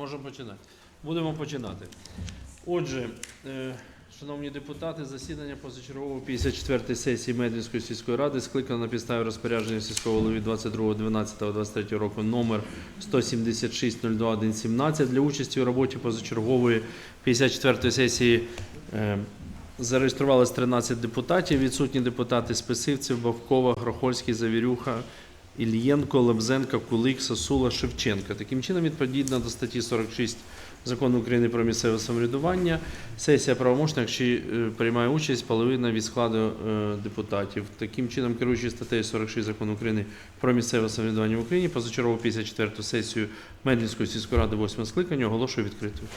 Можемо починати. Будемо починати. Отже, е, шановні депутати, засідання позачергової 54-ї сесії Медвінської сільської ради скликано на підставі розпорядження сільського голови 22.12.23 року номер 176.02.117 для участі у роботі позачергової 54-ї сесії. е, Зареєструвалось 13 депутатів. Відсутні депутати Списивцев, Бавкова, Грохольський, Завірюха, Ільєнко, Лебзенка, Кулик, Сосула, Шевченка. Таким чином, відповідно до статті 46 Закону України про місцеве самоврядування, сесія правомочна, якщо е, приймає участь половина від складу е, депутатів. Таким чином, керуючи статтею 46 Закону України про місцеве самоврядування в Україні, позачергову 54-ту сесію Медлінської сільської ради 8 скликання оголошую відкритою.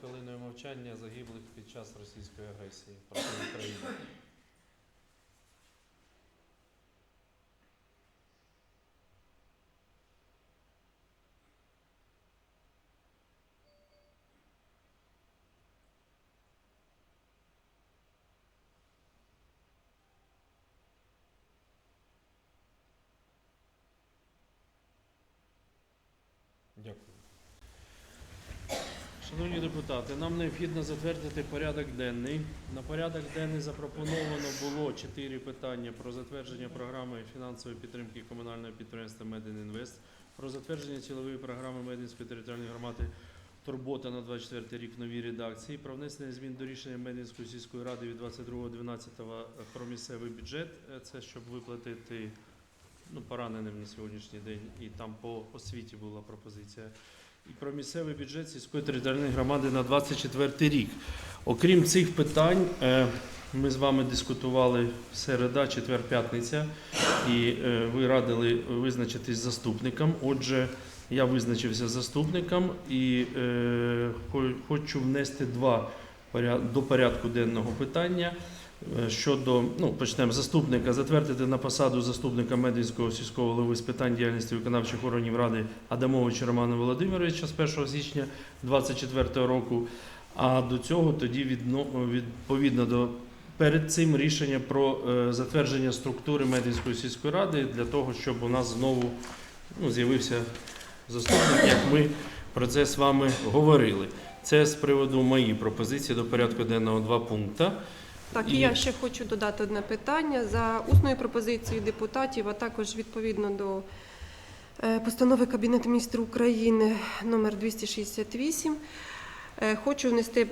Хвилиною мовчання загиблих під час російської агресії проти України. Дякую. Шановні депутати, нам необхідно затвердити порядок денний. На порядок денний запропоновано було чотири питання про затвердження програми фінансової підтримки комунального підприємства Медінінвест, про затвердження цільової програми Мединської територіальної громади Турбота на 24 рік в новій редакції, про внесення змін до рішення Мединської сільської ради від 22.12 про місцевий бюджет. Це щоб виплатити ну, пораненим на сьогоднішній день, і там по освіті була пропозиція і про місцевий бюджет сільської територіальної громади на 24 рік. Окрім цих питань, е, ми з вами дискутували середа, четвер, п'ятниця, і е, ви радили визначитись заступником. Отже, я визначився заступником і е, хочу внести два до порядку денного питання. Е, Щодо, ну, почнемо заступника, затвердити на посаду заступника Медвінського сільського голови з питань діяльності виконавчих органів ради Адамовича Романа Володимировича з 1 січня 2024 року. А до цього тоді відно- відповідно до перед цим рішення про е, затвердження структури Медвінської сільської ради для того, щоб у нас знову ну, з'явився заступник, як ми про це з вами говорили. Це з приводу моєї пропозиції до порядку денного два пункти. Так, і я ще хочу додати одне питання за усною пропозицією депутатів, а також відповідно до е, постанови Кабінету міністрів України номер 268. е, Хочу внести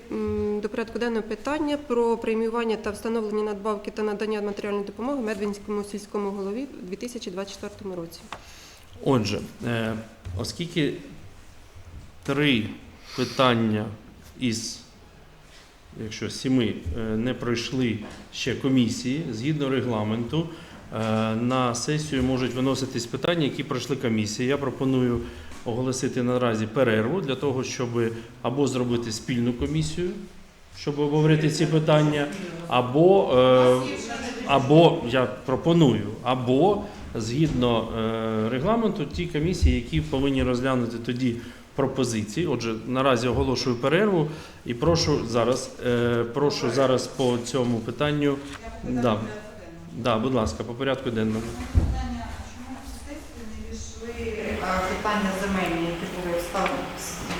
до порядку денного питання про преміювання та встановлення надбавки та надання матеріальної допомоги Медвинському сільському голові у 2024 році. Отже, е, оскільки три питання із, якщо сіми, е, не пройшли ще комісії, згідно регламенту, е, на сесію можуть виноситись питання, які пройшли комісії. Я пропоную оголосити наразі перерву для того, щоб або зробити спільну комісію, щоб обговорити ці питання, або, е, або я пропоную, або згідно регламенту, ті комісії, які повинні розглянути тоді пропозиції. Отже, наразі оголошую перерву і прошу зараз, е, прошу зараз по цьому питанню. Да. Да, будь ласка, по порядку денному. Питання, чому в сесію не війшли питання земельні, які були вставлені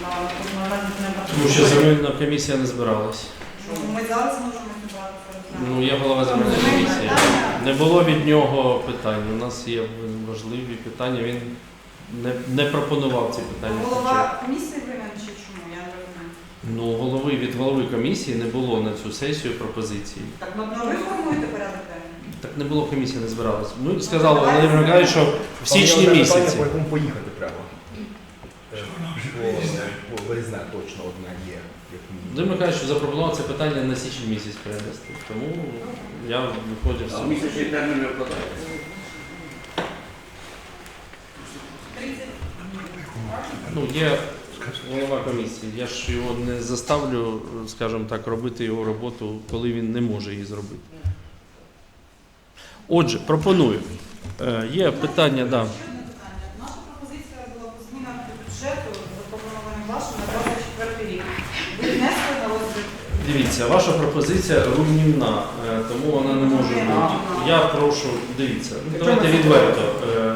на на Тому що земельна комісія не збиралась. Ми зараз можемо. Ну, я голова земельної комісії. Не було від нього питань. У нас є важливі питання. Він не, не пропонував ці питання. Голова комісії винен чи чому? Я не розумію. Ну, голови від голови комісії не було на цю сесію пропозицій. Так, ну ви формуєте порядок денний? Так не було комісія, не збиралась. Ми сказали Володимир Миколаївич, що в січні місяці. питання, по якому поїхати треба. Е, По, точно одне є. як мінімум. Володимир Миколаївич запропонував це питання на січень місяць перенести. Тому я виходив з А цього. місячний термін не вкладає. Ну, є голова комісії. Я ж його не заставлю, скажімо так, робити його роботу, коли він не може її зробити. Отже, пропоную. Е, Є питання, да. Наша пропозиція була по змінам до бюджету, запропонованим вашим на 24 рік. Ви внесли на розгляд Дивіться, ваша пропозиція руйнівна, е, тому вона не може бути. Я прошу, дивіться, ну, давайте відверто. Е,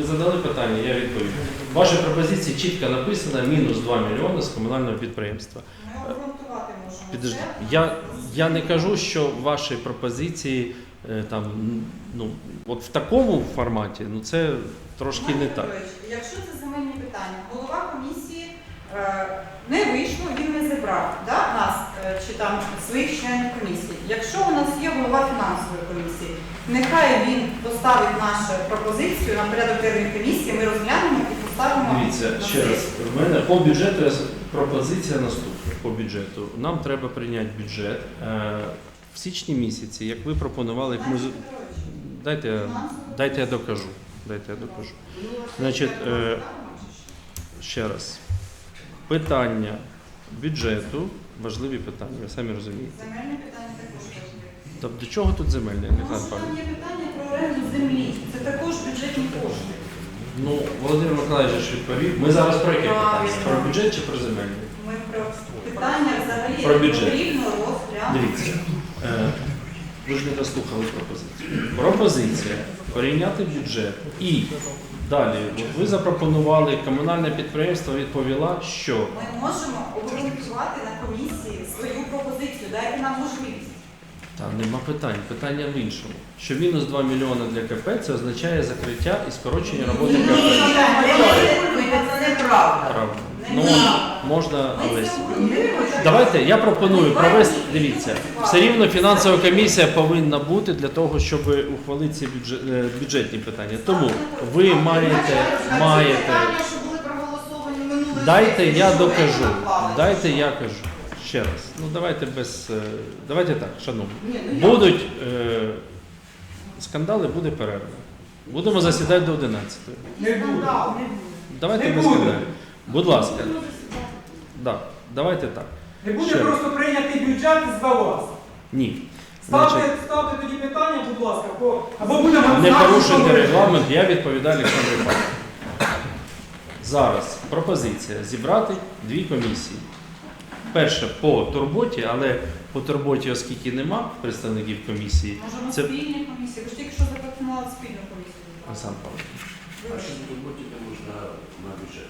Ви задали питання, я відповім. Ваші пропозиції чітко написано, мінус 2 мільйони з комунального підприємства. Ми обґрунтувати можемо. Підожди, я, я не кажу, що ваші пропозиції е, там, ну, от в такому форматі, ну це трошки не так. Петрович, Якщо це земельні питання, голова комісії е, не вийшло, він не зібрав да, нас чи там своїх членів комісії. Якщо у нас є голова фінансової комісії, нехай він поставить нашу пропозицію на порядок денний комісії, ми розглянемо і поставимо. Дивіться, ще раз, в мене по бюджету пропозиція наступна. По бюджету. Нам треба прийняти бюджет. Е, В січні місяці, як ви пропонували, як ми дайте, я- дайте я докажу. Дайте я докажу. Значить, е, ще раз. Питання бюджету важливі питання, ви самі розумієте. Земельні питання також важливі. Тобто до чого тут земельне, там є питання про оренду землі. Це також бюджетні кошти. Ну, Володимир Миколаївич ж відповів. Ми зараз про яке питання? Правильно. Про бюджет чи про земельне? Ми про питання взагалі Про бюджет. потрібно розглянути. Дивіться, е, ви ж не дослухали пропозицію. Пропозиція прийняти бюджет і далі. От ви запропонували, комунальне підприємство відповіла, що Ми можемо обґрунтувати на комісії свою пропозицію. Дайте нам можливість. та нема питань. Питання в іншому. Що мінус 2 мільйони для КП це означає закриття і скорочення роботи КП. Це неправда. Правда. Ну, можна, обґрунтуємо. Давайте я пропоную провести. Дивіться, все рівно фінансова комісія повинна бути для того, щоб ухвалити ці бюджет, е, бюджетні питання. Тому ви маєте, маєте. Дайте я докажу. Дайте я кажу. Ще раз. Ну давайте без. е, Давайте так, шановні. Ні, ну Будуть е, скандали, буде перерва. Будемо засідати до 11. Не буде. Давайте Не без скандалів. Будь ласка. Да, давайте так. Не буде Ще просто прийнятий бюджет з вас. Ні. Значить, Ставте, ставте тоді питання, будь ласка, або, або будемо Не знати, що порушуйте ви- регламент, я відповідаю Олександру Павловичу. Зараз пропозиція зібрати дві комісії. Перша по турботі, але по турботі, оскільки нема представників комісії, Можемо Це- спільні комісії. Ви ж тільки що запропонували спільну комісію. Олександр Павлович, А що тут можна на бюджет?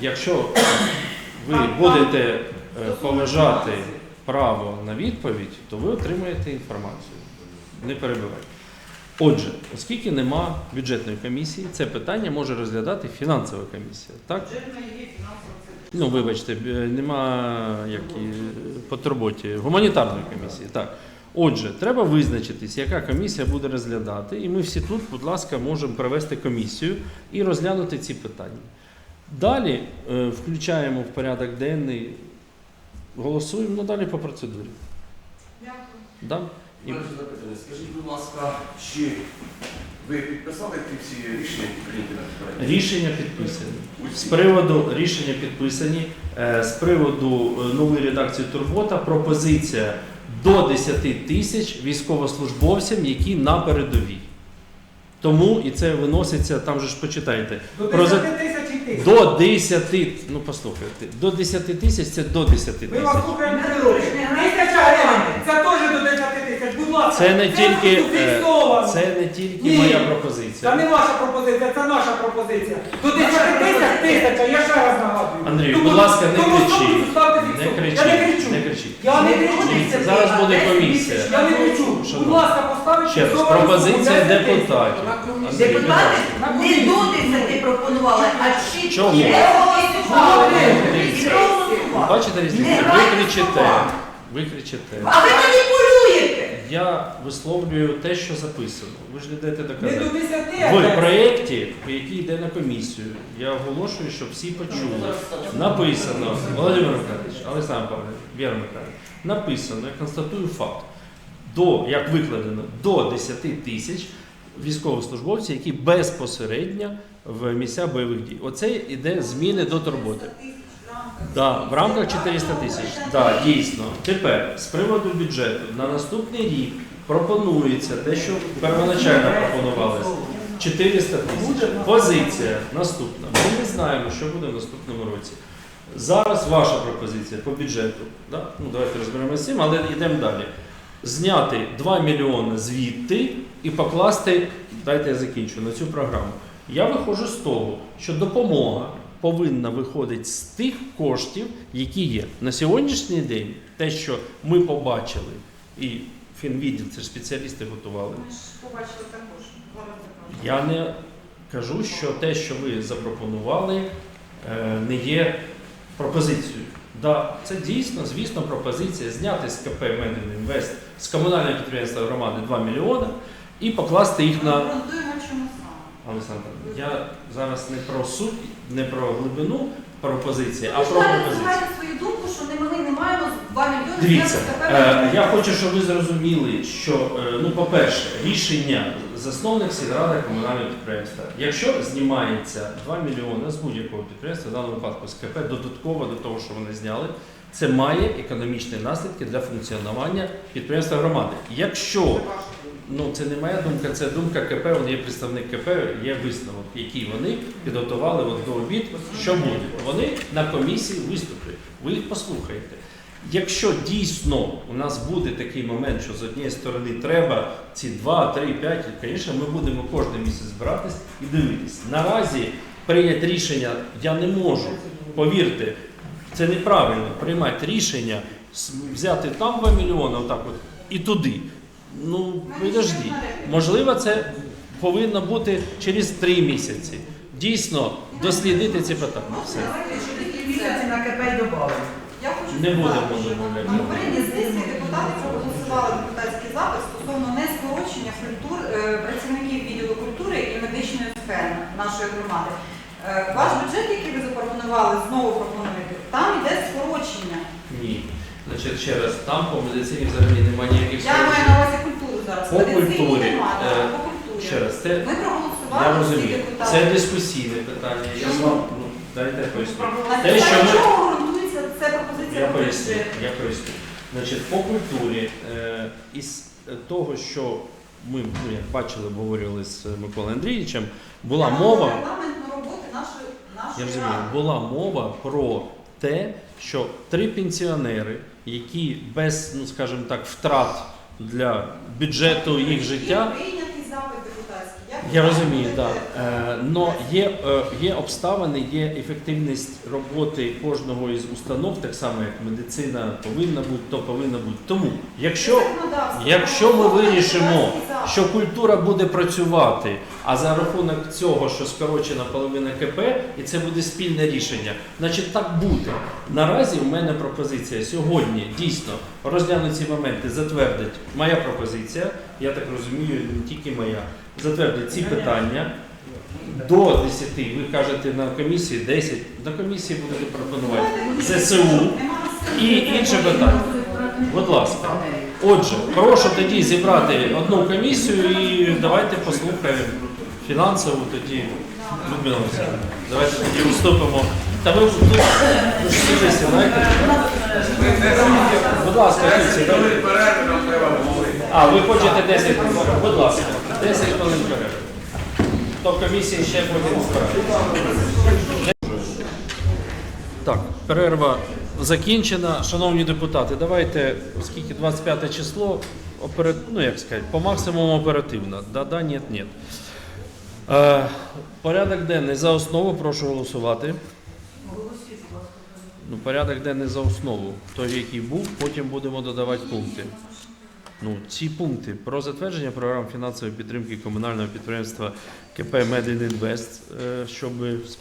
Якщо ви будете е, поважати право на відповідь, то ви отримаєте інформацію. Не перебивайте. Отже, оскільки нема бюджетної комісії, це питання може розглядати фінансова комісія. Так? Ну, вибачте, нема як і, по турботі гуманітарної комісії. Так. Отже, треба визначитись, яка комісія буде розглядати, і ми всі тут, будь ласка, можемо провести комісію і розглянути ці питання. Далі е, включаємо в порядок денний, голосуємо, ну далі по процедурі. Дякую. Да? І- Перше запитання. Скажіть, будь ласка, чи ви підписали ті всі рішення, які прийняті на? Рішення підписані. З приводу рішення підписані. Е, З приводу е, нової редакції Турбота пропозиція до 10 тисяч військовослужбовцям, які на передовій. Тому і це виноситься, там же ж почитайте. До 10 тисяч і тисяч. До 10, ну послухайте, до 10 тисяч це до 10 Ми вас слухаємо три роки. Тисяча гривень. Це теж до 10 тисяч. Будь ласка. Це не тільки, е, фіксовано. Це не тільки Ні. моя Це пропозиція. не ваша пропозиція, це наша пропозиція. До 10 тисяч тисяча, я ще раз нагадую. Андрію, Тому- будь ласка, не тому кричіть. статус ставте Не фіксовано. кричіть, Я не кричу. не кричіть. Я не кричу. Зараз буде комісія. Я не кричу. Будь ласка, поставте Ще раз, пропозиція суму 10 тисяч. депутатів. Депутати не до 10 пропонували, а всі Чому? не голосували. І проголосували. Бачите різницю? Не Ви кричите. Ви кричите. А ви маніпулюєте. Я висловлюю те, що записано. Ви ж не даєте Не до доказати. 10, В 10. проєкті, який йде на комісію, я оголошую, щоб всі почули. Написано, Володимир Михайлович, Олександр Павлович, Віра Михайлович, написано, я констатую факт, до, як викладено, до 10 тисяч військовослужбовців, які безпосередньо в місця бойових дій. Оце іде зміни до турботи. Да, в рамках 400 тисяч. Да, дійсно. Тепер з приводу бюджету на наступний рік пропонується те, що первоначально пропонувалось. 400 тисяч. Позиція наступна. Ми не знаємо, що буде в наступному році. Зараз ваша пропозиція по бюджету. Да? Ну, давайте розберемося з цим, але йдемо далі. Зняти 2 мільйони звідти і покласти, дайте я закінчу, на цю програму. Я виходжу з того, що допомога повинна виходити з тих коштів, які є. На сьогоднішній день те, що ми побачили, і фінвідділ, це ж спеціалісти готували. Ми ж побачили також. Я не кажу, що те, що ви запропонували, е, не є пропозицією. Да, це дійсно, звісно, пропозиція зняти з КП Медин Інвест з комунального підприємства громади 2 мільйони і покласти їх Ми на. Олександр, я зараз не про суть, не про глибину пропозиції, а про називаєте свою думку, що не ми не маємо 2 мільйони Дивіться, е, я хочу, щоб ви зрозуміли, що е, ну, по-перше, рішення засновник сільради комунального підприємства. Якщо знімається 2 мільйони з будь-якого підприємства, в даному випадку з КП, додатково до того, що вони зняли, це має економічні наслідки для функціонування підприємства громади. Якщо ну це не моя думка, це думка КП. Вони є представник КП, є висновок, який вони підготували от до обід. Що буде? Вони на комісії виступлять. Ви їх послухаєте. Якщо дійсно у нас буде такий момент, що з однієї сторони треба ці 2, 3, 5, звісно, ми будемо кожен місяць збиратись і дивитись. Наразі прийняти рішення я не можу. Повірте, це неправильно приймати рішення, взяти там 2 мільйони, отак от, і туди. Ну, підожди. Можливо, це повинно бути через 3 місяці. Дійсно, дослідити ці питання. Все. Місяці на КП додали. Я хочу Не сказати, будемо що домовлятися. На попередній сесії депутати проголосували депутатський запит стосовно нескорочення культур, е, працівників відділу культури і медичної сфери нашої громади. Е, Ваш бюджет, який ви запропонували, знову пропонуєте, там йде скорочення. Ні. Значить, ще раз, там по медицині взагалі немає ніяких Я маю на увазі культуру зараз. По культурі, немає, е, по культурі. Ще раз, це Ми проголосували я розумію. Це дискусійне питання. Я з вам ну, дайте поясню. Те, що ми- чого ґрунтується ця пропозиція? Я по поясню, я поясню. Значить, по культурі, е, із того, що ми ну, як бачили, обговорювали з Миколою Андрійовичем, була Я мова. маю регламент нашої нашої Я розумію, ради. була мова про те, що три пенсіонери, які без, ну скажімо так, втрат для бюджету їх життя. Є прийнятий запит депутатський. Як Я розумію, так. будете- Е, но є, е, є обставини, є ефективність роботи кожного із установ, так само як медицина повинна бути, то повинна бути. Тому, якщо, якщо ми вирішимо, що культура буде працювати, а за рахунок цього, що скорочена половина КП, і це буде спільне рішення, значить так буде. Наразі у мене пропозиція сьогодні дійсно розглянути ці моменти, затвердить моя пропозиція, я так розумію, не тільки моя, затвердить ці питання. До 10, ви кажете на комісії 10, на комісії будете пропонувати ЗСУ і інше питання. Будь ласка. Отже, прошу тоді зібрати одну комісію і давайте послухаємо фінансову тоді Людмила Васильівна. Давайте тоді уступимо. Та ви тут ж. Будь ласка, давайте. Перерви нам треба говорити. А, ви хочете 10 хвилин? Будь ласка, 10 хвилин перерви. То комісія ще потім справиться. Так, перерва закінчена. Шановні депутати, давайте, оскільки 25 число, опера... ну як сказати, по максимуму оперативно. Да-да, ні, ні. Е, порядок денний за основу, прошу голосувати. Ну, порядок денний за основу, той, який був, потім будемо додавати пункти. Ну, ці пункти про затвердження програм фінансової підтримки комунального підприємства КП Медінінвест, е, щоб з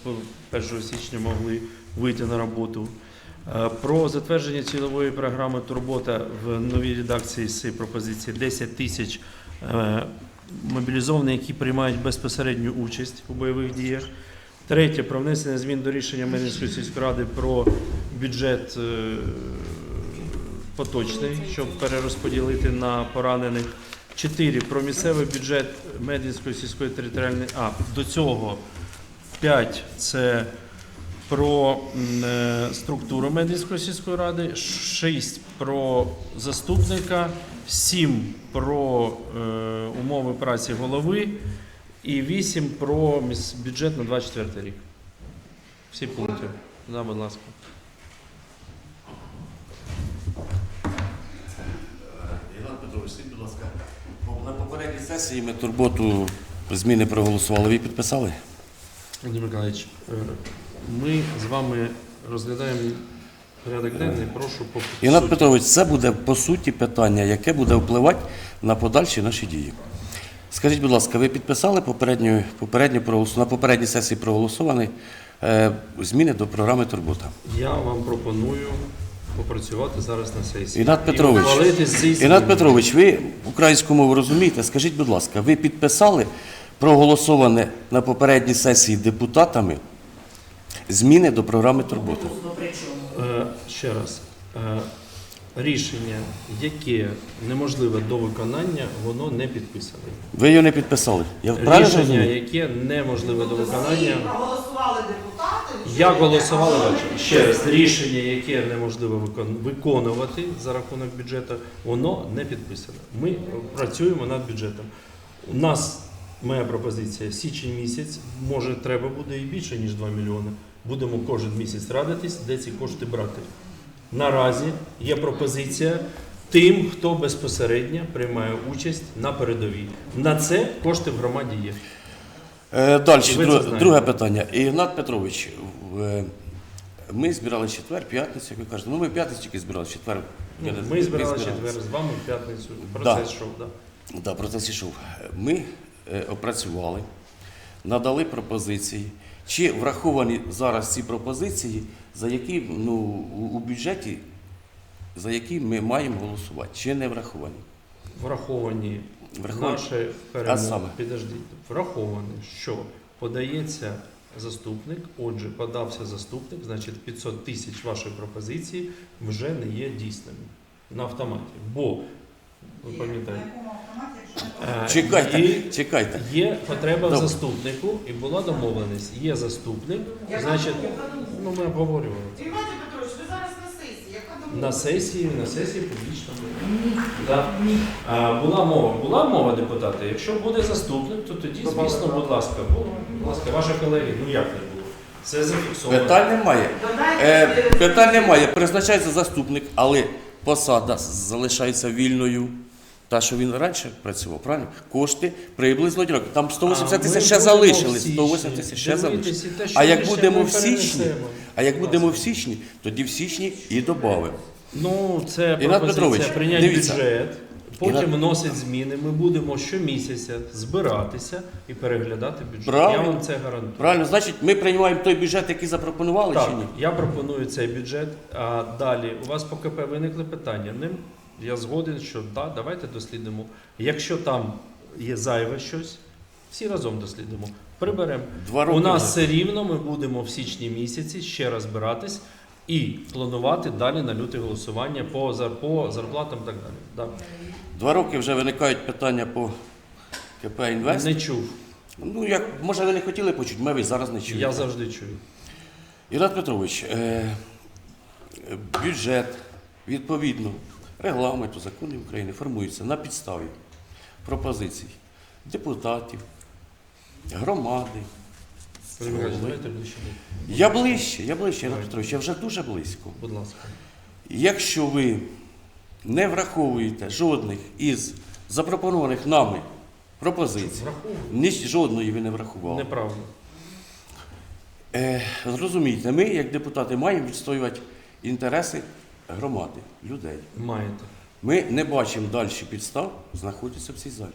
1 січня могли вийти на роботу. Е, Про затвердження цільової програми Турбота в новій редакції з пропозиції 10 тисяч е, мобілізованих, які приймають безпосередню участь у бойових діях. Третє про внесення змін до рішення Медицинської сільської ради про бюджет поточний, щоб перерозподілити на поранених. Чотири про місцевий бюджет Медицинської сільської територіальної. А до цього п'ять це про е, структуру Медицинської сільської ради, шість про заступника, сім про е, умови праці голови і вісім про бюджет на 24 рік. Всі пункти. Да, будь ласка. Іван Петрович, скажіть, будь ласка, на попередній сесії ми турботу зміни проголосували. Ви підписали? Володимир Миколаївич, е, ми з вами розглядаємо порядок денний. Прошу по Ігнат. Петрович, це буде по суті питання, яке буде впливати на подальші наші дії. Скажіть, будь ласка, ви підписали попередню, попередню проголос- на попередній сесії проголосовані е, зміни до програми Турбота? Я вам пропоную попрацювати зараз на сесії. Ігнат Петрович. Ігнат Петрович, ви українську мову розумієте? Скажіть, будь ласка, ви підписали проголосоване на попередній сесії депутатами зміни до програми Турбота? Е, Ще раз. Рішення, яке неможливе до виконання, воно не підписане. Ви його не підписали. Я правильно Рішення, розумію? яке неможливе до виконання. проголосували депутати. Як голосували бачите? ще раз, рішення, яке неможливо викон- виконувати за рахунок бюджету, воно не підписане. Ми працюємо над бюджетом. У нас моя пропозиція січень місяць, може треба буде і більше, ніж 2 мільйони. Будемо кожен місяць радитись, де ці кошти брати. Наразі є пропозиція тим, хто безпосередньо приймає участь на передовій. На це кошти в громаді є. Е, Далі, ви це друге, знаєте. друге питання. Ігнат Петрович, е, ми збирали четвер, п'ятницю, як ви кажете. Ну, ми п'ятницю тільки збирали, четвер. Ну, ми збирали четвер з вами в п'ятницю. Процес йшов, да. Да, процес ішов. Ми е, опрацювали, надали пропозиції. Чи враховані зараз ці пропозиції, за які ну, у, бюджеті, за які ми маємо голосувати? Чи не враховані? Враховані Враховані. наші перемоги. Підождіть. Враховані, що подається заступник. Отже, подався заступник, значить 500 тисяч вашої пропозиції вже не є дійсними на автоматі. Бо ви пам'ятаєте, е, Чекайте, і чекайте. Є потреба в Добре. заступнику, і була домовленість. Є заступник, значить, ну ми обговорювали. Ігнатій Петрович, ви зараз на сесії. Яка? На сесії, на сесії публічно. Да. А, була мова, була мова, депутати. Якщо буде заступник, то тоді, звісно, будь ласка, було. Будь ласка, ваші колеги, ну як не було? Це зафіксовано. Питань немає. Додайте, е, питань немає. Призначається заступник, але посада залишається вільною. Та, що він раніше працював, правильно? Кошти приблизно однакові. Там 180 А тисяч ще залишились. залишили. в січні 180 тисяч ще залишились. залишили. А як будемо в січні, а як будемо в січні, тоді в січні і додамо. Ну, це Ігнат Петрович, прийняти дивіться. бюджет, потім вносить зміни. Ми будемо щомісяця збиратися і переглядати бюджет. Правильно. Я вам це гарантую. Правильно, значить, ми приймаємо той бюджет, який запропонували, Так, чи ні? я пропоную цей бюджет. А далі у вас по КП виникли питання. Ним я згоден, що да, давайте дослідимо. Якщо там є зайве щось, всі разом дослідимо. Приберемо. Два У нас вже. все рівно ми будемо в січні місяці ще раз збиратись і планувати далі на люте голосування по, по зарплатам і так далі. Да. Два роки вже виникають питання по КП Інвест. Не чув. Ну, як, може, ви не хотіли почути, ми ви зараз не чуєте. Я завжди чую. Ірат Петрович, е, бюджет відповідно регламенту законів України формується на підставі пропозицій депутатів, громади. Я ближче, я ближче, Ірат Петрович, я вже дуже близько. Будь ласка. Якщо ви не враховуєте жодних із запропонованих нами пропозицій, ні жодної ви не врахували. Неправда. Е, зрозумійте, ми, як депутати, маємо відстоювати інтереси громади, людей. Маєте. Ми не бачимо далі підстав знаходитися в цій залі.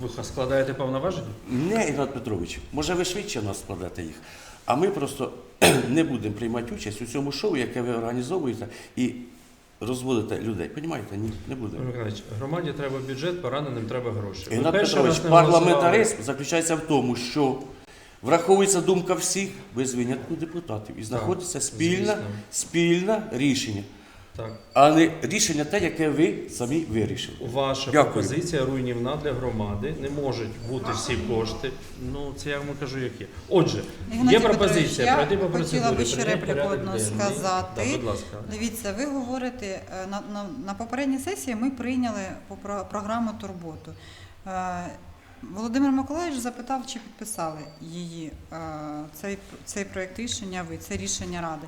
Ви складаєте повноваження? Не, Ігнат Петрович, може ви швидше нас складете їх, а ми просто не будемо приймати участь у цьому шоу, яке ви організовуєте і розводите людей. Понімаєте? Ні, не буде. Михайлович, громаді треба бюджет, пораненим треба гроші. Ви Ігнат перший Петрович, раз не парламентаризм заключається в тому, що враховується думка всіх без винятку депутатів і знаходиться спільна, звісно. спільне рішення, Так. а не рішення те, яке ви самі вирішили. Ваша Дякую. пропозиція руйнівна для громади. Не можуть бути всі кошти. Ну, це я вам кажу, як є. Отже, Ігнатій є Петрович, пропозиція я пройти по хотіла процедурі. би ще прийняти репліку порядок одну денний. сказати. Да, будь ласка. Дивіться, ви говорите, е, на, на, на попередній сесії ми прийняли по про- програму Турботу. Е, Володимир Миколаївич запитав, чи підписали її е, цей, цей проєкт рішення, ви, це рішення Ради.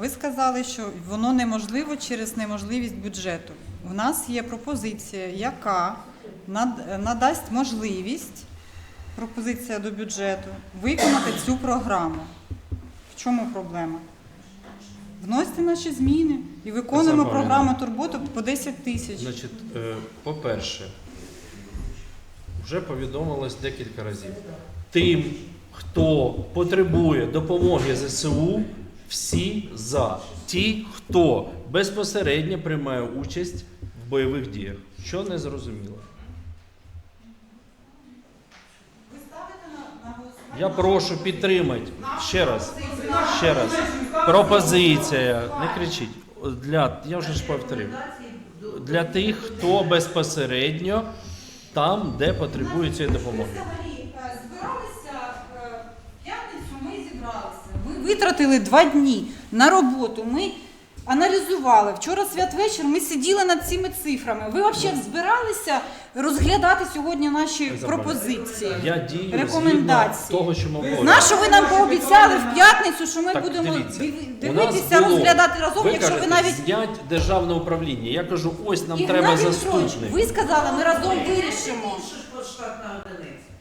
Ви сказали, що воно неможливо через неможливість бюджету. У нас є пропозиція, яка надасть можливість, пропозиція до бюджету, виконати цю програму. В чому проблема? Вносьте наші зміни і виконуємо Забавлено. програму турботу по 10 тисяч. Значить, е, по-перше, вже повідомилось декілька разів. Тим, хто потребує допомоги ЗСУ, всі за. Ті, хто безпосередньо приймає участь в бойових діях. Що не зрозуміло. Я прошу підтримати ще раз. Ще раз. Пропозиція. Не кричіть. Для, я вже ж повторив. Для тих, хто безпосередньо там, де потребує цієї допомоги. взагалі збиралися в п'ятницю. Ми зібралися. Ви витратили два дні на роботу. Ми аналізували. Вчора святвечір ми сиділи над цими цифрами. Ви взагалі збиралися розглядати сьогодні наші пропозиції? Я дію Рекомендації. згідно того, що ми говоримо. Нащо ви нам пообіцяли в п'ятницю, що ми Так, будемо дивіться, див- у нас дивитися, було- розглядати разом, ви якщо ви кажете, навіть знять державне управління. Я кажу, ось нам Ігнат треба Петрович, заступник. Ви сказали, ми разом вирішимо.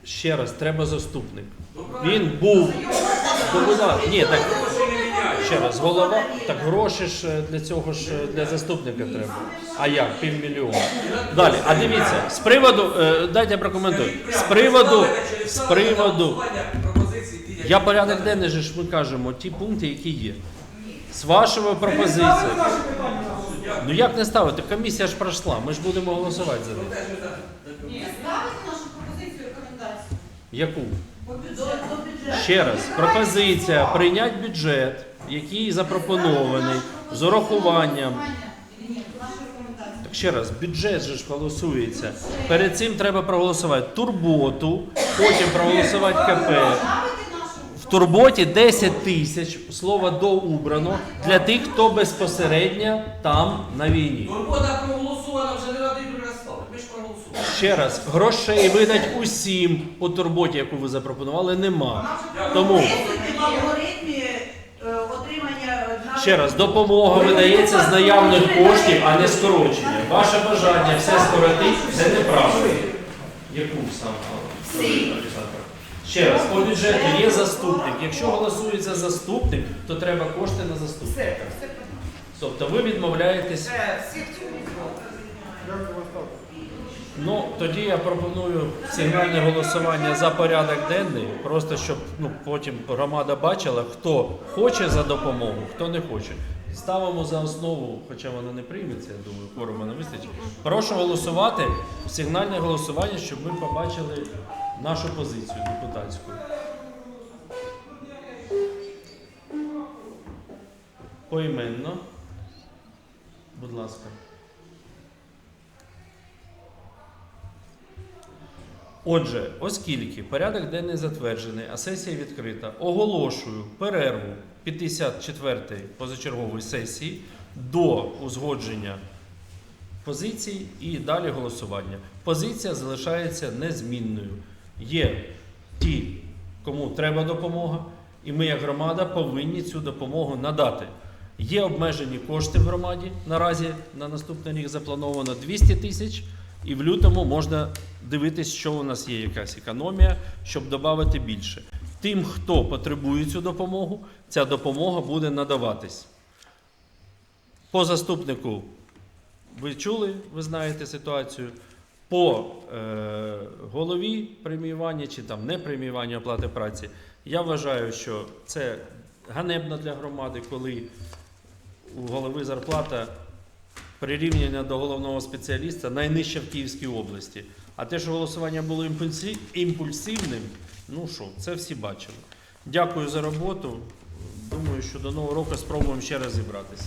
Ще раз, треба заступник. Він був. То, ні, так ще раз, голова. Так гроші ж е, для цього ж е, для заступника треба. А як? Півмільйона. Далі, а дивіться, з приводу, е, дайте я прокоментую. З приводу, з приводу. Я порядок денний же ж ми кажемо ті пункти, які є. З вашою пропозицією. Ну як не ставити? Комісія ж пройшла. Ми ж будемо голосувати за них. Ставити нашу пропозицію рекомендацію. Яку? По бюджету. Ще раз, пропозиція прийняти бюджет, який запропонований з урахуванням. Так ще раз, бюджет же ж голосується. Перед цим треба проголосувати турботу, потім проголосувати КП. В турботі 10 тисяч, слово до убрано, для тих, хто безпосередньо там на війні. Турбота проголосована вже не ж проголосували. Ще раз, грошей видать усім по турботі, яку ви запропонували, нема. Тому В алгоритмі е, отримання наших- ще раз, допомога видається з наявних коштів, а не скорочення. Ваше бажання все скоротити це неправильно. Яку? Олександра? Ще раз, по бюджету є заступник. Якщо голосується заступник, то треба кошти на заступника. Тобто ви відмовляєтесь. Ну, тоді я пропоную сигнальне голосування за порядок денний, просто щоб ну, потім громада бачила, хто хоче за допомогу, хто не хоче. Ставимо за основу, хоча вона не прийметься, я думаю, форуму не вистачить. Прошу голосувати сигнальне голосування, щоб ми побачили нашу позицію депутатську. поіменно. Будь ласка. Отже, оскільки порядок денний затверджений, а сесія відкрита, оголошую перерву 54-ї позачергової сесії до узгодження позицій і далі голосування. Позиція залишається незмінною. Є ті, кому треба допомога, і ми, як громада, повинні цю допомогу надати. Є обмежені кошти в громаді. Наразі на наступний рік заплановано 200 тисяч, і в лютому можна дивитись, що у нас є якась економія, щоб додати більше. Тим, хто потребує цю допомогу, ця допомога буде надаватись. По заступнику ви чули, ви знаєте ситуацію. По е, голові преміювання чи там не преміювання оплати праці, я вважаю, що це ганебно для громади, коли у голови зарплата прирівняння до головного спеціаліста найнижче в Київській області. А те, що голосування було імпульсивним, ну що, це всі бачили. Дякую за роботу. Думаю, що до нового року спробуємо ще раз зібратися.